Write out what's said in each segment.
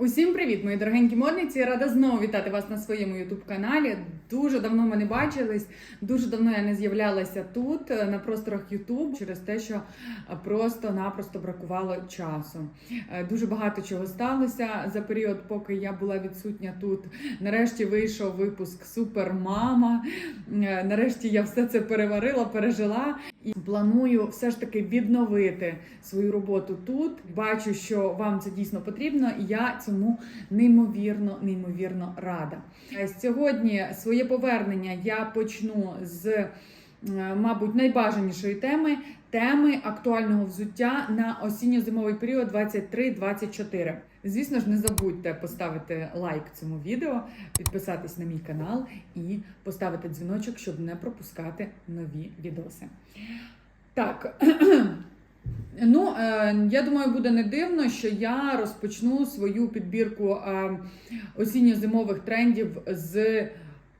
Усім привіт, мої дорогенькі модниці! Рада знову вітати вас на своєму ютуб каналі. Дуже давно ми не бачились, дуже давно я не з'являлася тут на просторах Ютуб через те, що просто-напросто бракувало часу. Е, Дуже багато чого сталося за період, поки я була відсутня тут. Нарешті вийшов випуск Супермама. Е, Нарешті я все це переварила, пережила і планую все ж таки відновити свою роботу тут. Бачу, що вам це дійсно потрібно, і я цьому неймовірно, неймовірно рада. Е, Сьогодні своє повернення я почну з, мабуть, найбажанішої теми. Теми актуального взуття на осінньо-зимовий період 23-24. Звісно ж, не забудьте поставити лайк цьому відео, підписатись на мій канал і поставити дзвіночок, щоб не пропускати нові відоси. Так. Ну, е, я думаю, буде не дивно, що я розпочну свою підбірку е, осінньо-зимових трендів з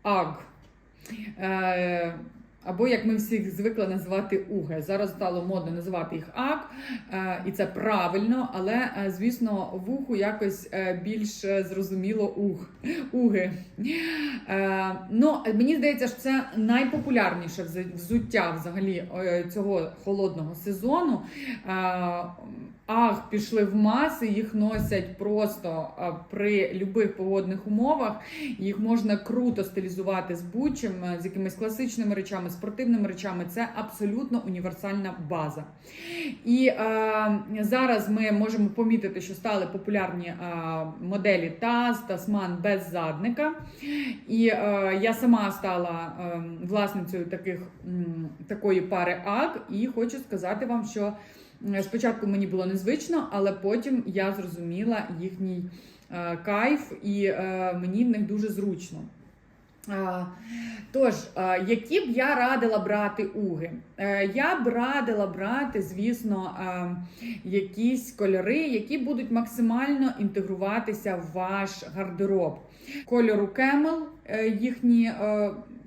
АГ. Або як ми всіх звикли називати УГЕ. Зараз стало модно називати їх АК, е, і це правильно, але е, звісно, в уху якось е, більш зрозуміло уг. Уги. Ну, мені здається, що це найпопулярніше вз- взуття взагалі цього холодного сезону. Аг пішли в маси, їх носять просто при любих погодних умовах. Їх можна круто стилізувати з будь-чим, е, з якимись класичними речами, спортивними речами. Це абсолютно універсальна база. І е, зараз ми можемо помітити, що стали популярні е, моделі ТАЗ, Тасман без задника. І е, я сама стала е, власницею таких, такої пари АК, і хочу сказати вам, що спочатку мені було незвично, але потім я зрозуміла їхній е, кайф, і е, мені в них дуже зручно. Тож, а, які б я радила брати уги? Е, Я б радила брати, звісно, якісь кольори, які будуть максимально інтегруватися в ваш гардероб. Кольору Camel, е, їхні.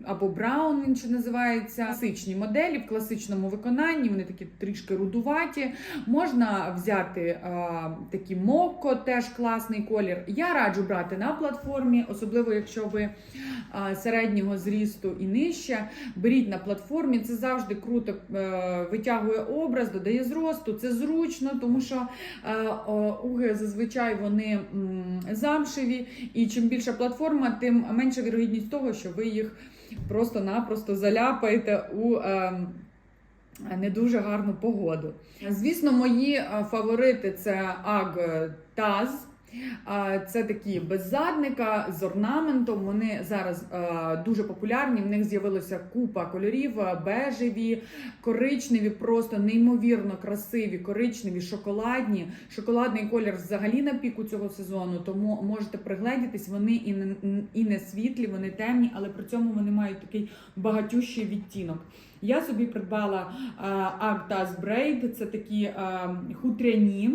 Або Браун він ще називається класичні моделі в класичному виконанні. Вони такі трішки рудуваті. Можна взяти а, такі Мокко, теж класний колір. Я раджу брати на платформі, особливо якщо ви а, середнього зрісту і нижче. Беріть на платформі, це завжди круто е, витягує образ, додає зросту. Це зручно, тому що е, о, уги зазвичай вони м, замшеві, і чим більша платформа, тим менша вірогідність того, що ви їх просто-напросто заляпаєте у. Е, не дуже гарну погоду. Звісно, мої е, фаворити це Аг Таз. Це такі без задника з орнаментом. Вони зараз дуже популярні. В них з'явилося купа кольорів: бежеві, коричневі, просто неймовірно красиві, коричневі, шоколадні. Шоколадний колір взагалі на піку цього сезону, тому можете пригледітись. Вони і не, і не світлі, вони темні, але при цьому вони мають такий багатющий відтінок. Я собі придбала Agtaz Braid, це такі хутряні.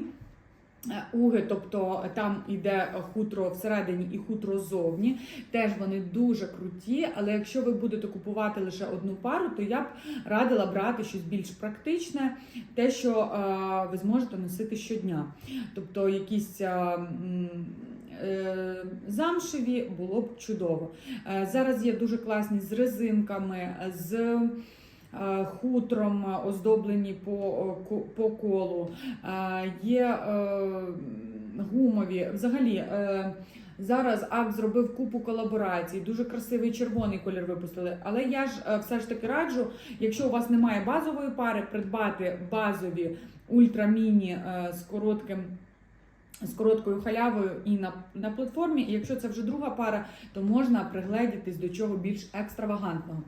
Е, Уги, тобто там іде хутро всередині і хутро ззовні. Теж вони дуже круті, але якщо ви будете купувати лише одну пару, то я б радила брати щось більш практичне, те, що е, ви зможете носити щодня. Тобто якісь. е, е, Замшеві було б чудово. Е, Зараз є дуже класні з резинками, з е, хутром е, оздоблені по, е, по колу. Е, Є е, гумові. Взагалі, е, зараз АК зробив купу колаборацій, дуже красивий червоний колір випустили. Але я ж е, все ж таки раджу, якщо у вас немає базової пари, придбати базові ультраміні е, з коротким. З короткою халявою і на, на платформі, і якщо це вже друга пара, то можна пригледітись до чого більш екстравагантного.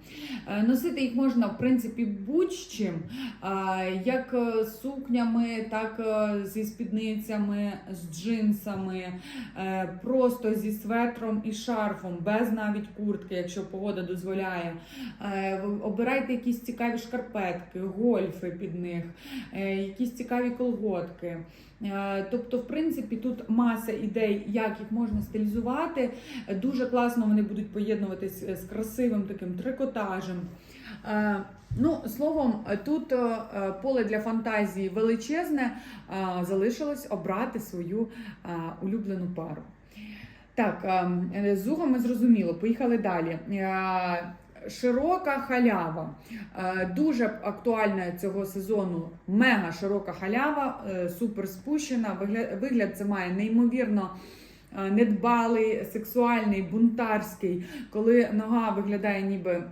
Е, Носити їх можна, в принципі, будь-чим, е, як е, з сукнями, так е, зі спідницями, з джинсами, е, просто зі светром і шарфом, без навіть куртки, якщо погода дозволяє. Е, Обирайте якісь цікаві шкарпетки, гольфи під них, е, якісь цікаві колготки. Е, Тобто, в принципі, тут маса ідей, як їх можна стилізувати. Дуже класно вони будуть поєднуватись е, з красивим таким трикотажем. Е, Ну, словом, тут поле для фантазії величезне. Залишилось обрати свою улюблену пару. Так, е, з зугами зрозуміло, поїхали далі. Широка халява. Е, Дуже актуальна цього сезону. Мега широка халява, е, супер спущена. Вигляд, вигляд це має неймовірно е, недбалий, сексуальний, бунтарський, коли нога виглядає ніби.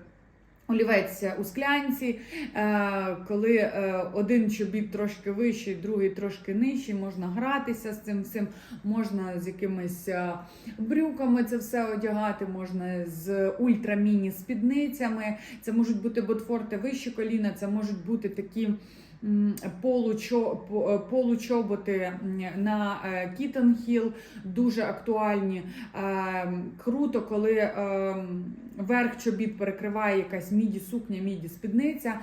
Олівець у склянці, е, коли е, один чобіт трошки вищий, другий трошки нижчий, можна гратися з цим всім, можна з якимись е, брюками це все одягати, можна з ультраміні спідницями. Це можуть бути ботфорти вищі коліна, це можуть бути такі. Е, получоботи на Кітенхіл дуже актуальні. Е, Круто, коли е, верх чобіт перекриває якась міді сукня, міді спідниця.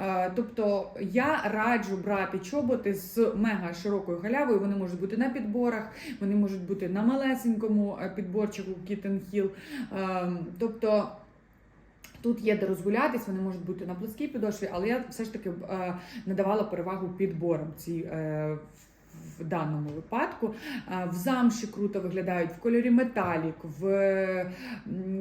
Е, Тобто я раджу брати чоботи з мега широкою халявою. Вони можуть бути на підборах, вони можуть бути на малесенькому е, підборчику. Е, Тобто. Тут є де розгулятись, вони можуть бути на плоскій підошві, але я все ж таки е, надавала перевагу підборам ці, е, в даному випадку. В замші круто виглядають в кольорі металік, в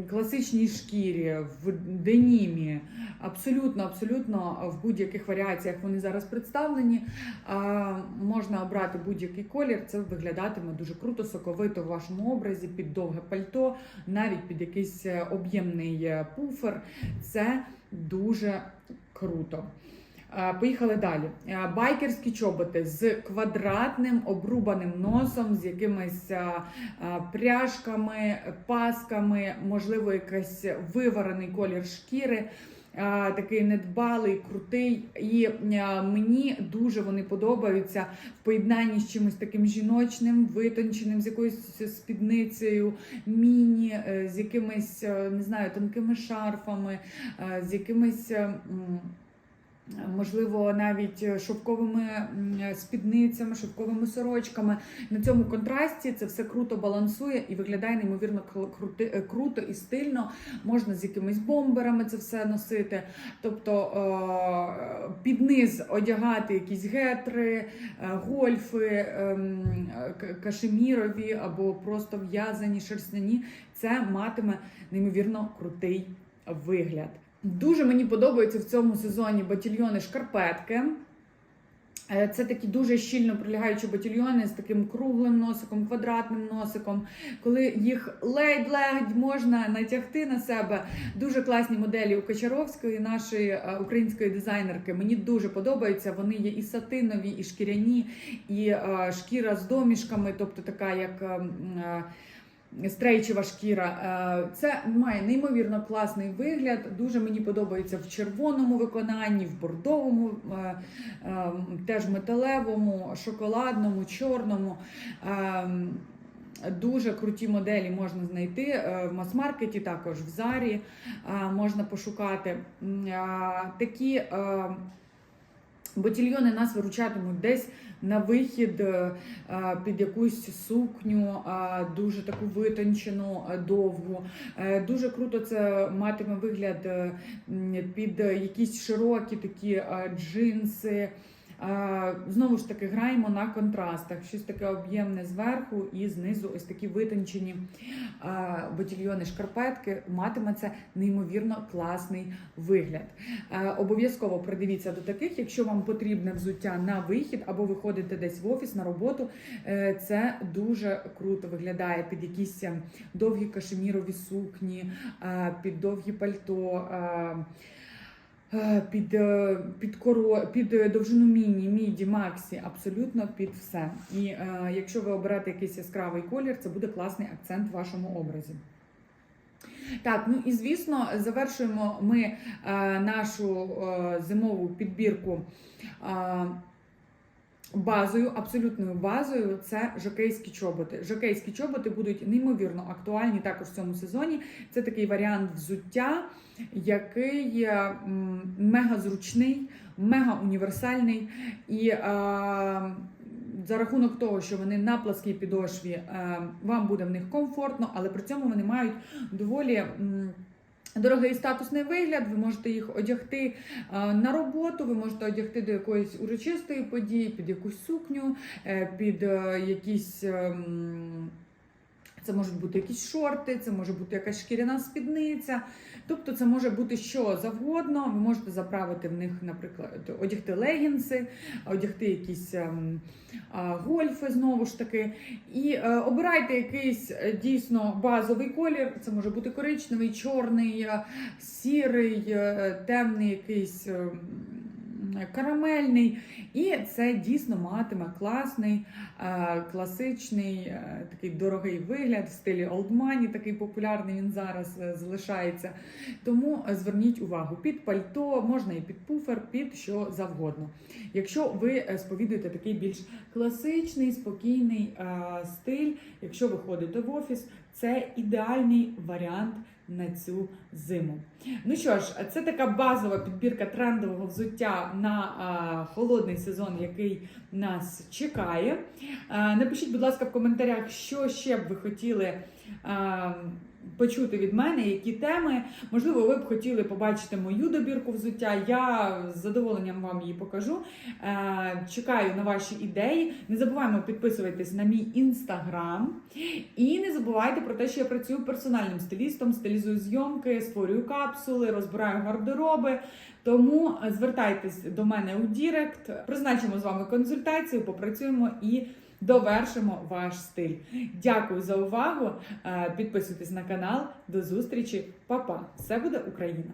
класичній шкірі, в денімі. Абсолютно, абсолютно в будь-яких варіаціях вони зараз представлені. Можна обрати будь-який колір. Це виглядатиме дуже круто, соковито в вашому образі, під довге пальто, навіть під якийсь е, об'ємний е, пуфер. Це дуже круто. Поїхали далі. Байкерські чоботи з квадратним обрубаним носом, з якимись пряжками, пасками, можливо, якийсь виварений колір шкіри. Такий недбалий, крутий, і мені дуже вони подобаються в поєднанні з чимось таким жіночним, витонченим, з якоюсь спідницею, міні, е, з якимись е, не знаю, тонкими шарфами, е, з якимись. Е, Можливо, навіть шовковими спідницями, шовковими сорочками. На цьому контрасті це все круто балансує і виглядає неймовірно е, круто і стильно. Можна з якимись бомберами це все носити. Тобто е, під низ одягати якісь гетри, е, гольфи, ем, кашемірові або просто в'язані шерстяні. Це матиме неймовірно крутий вигляд. Дуже мені подобаються в цьому сезоні батальйони шкарпетки. Е, Це такі дуже щільно прилягаючі батальйони з таким круглим носиком, квадратним носиком, коли їх ледь-ледь можна натягти на себе. Дуже класні моделі у Кочаровської, нашої е, української дизайнерки. Мені дуже подобаються. Вони є і сатинові, і шкіряні, і е, шкіра з домішками, тобто така як. Стрейчева шкіра. Е, Це має неймовірно класний вигляд. Дуже мені подобається в червоному виконанні, в бордовому, е, е, теж металевому, шоколадному, чорному. Дуже круті моделі можна знайти в мас-маркеті, також в Зарі можна пошукати. Такі ботільйони нас виручатимуть десь на вихід е, е, під якусь сукню, е, дуже таку витончену, довгу. Дуже круто це матиме вигляд під якісь широкі такі джинси. Е, Знову ж таки, граємо на контрастах. Щось таке об'ємне зверху і знизу ось такі витончені е, ботільйони шкарпетки. Матиме це неймовірно класний вигляд. Е, Обов'язково придивіться до таких, якщо вам потрібне взуття на вихід або ви ходите десь в офіс на роботу. Це дуже круто виглядає під якісь довгі кашемірові сукні, під довгі пальто. Е, Під, е, під, коро, під е, довжину міні, міді, максі, абсолютно під все. І е, якщо ви оберете якийсь яскравий колір, це буде класний акцент в вашому образі. Так, ну і звісно, завершуємо ми е, нашу е, зимову підбірку е, базою, абсолютною базою це жокейські чоботи. Жокейські чоботи будуть неймовірно актуальні також в цьому сезоні. Це такий варіант взуття, який е, мега зручний, мега універсальний і. Е, за рахунок того, що вони на пласкій підошві, е, вам буде в них комфортно, але при цьому вони мають доволі Дорогий статусний вигляд, ви можете їх одягти е, на роботу, ви можете одягти до якоїсь урочистої події, під якусь сукню, е, під е, якісь. Ем, Це можуть бути якісь шорти, це може бути якась шкіряна спідниця. Тобто це може бути що завгодно. Ви можете заправити в них, наприклад, одягти легінси, одягти якісь ем, гольфи знову ж таки. І е, обирайте якийсь е, дійсно базовий колір. Це може бути коричневий, чорний, е, сірий, темний якийсь. Карамельний, і це дійсно матиме класний, е, класичний, е, такий дорогий вигляд в стилі Money, такий популярний він зараз е, залишається. Тому зверніть увагу під пальто, можна і під пуфер, під що завгодно. Якщо ви сповідуєте такий більш класичний, спокійний стиль, якщо ви ходите в офіс, це ідеальний варіант на цю зиму. Ну що ж, це така базова підбірка трендового взуття на холодний сезон, який нас чекає. Напишіть, будь ласка, в коментарях, що ще б ви хотіли. Почути від мене, які теми. Можливо, ви б хотіли побачити мою добірку взуття. Я з задоволенням вам її покажу. Е, Чекаю на ваші ідеї. Не забуваємо підписуватись на мій інстаграм. І не забувайте про те, що я працюю персональним стилістом, стилізую зйомки, створюю капсули, розбираю гардероби. Тому звертайтесь до мене у Дірект, призначимо з вами консультацію, попрацюємо і довершимо ваш стиль. Дякую за увагу. Е, Підписуйтесь на канал. До зустрічі, Па-па! Все буде Україна!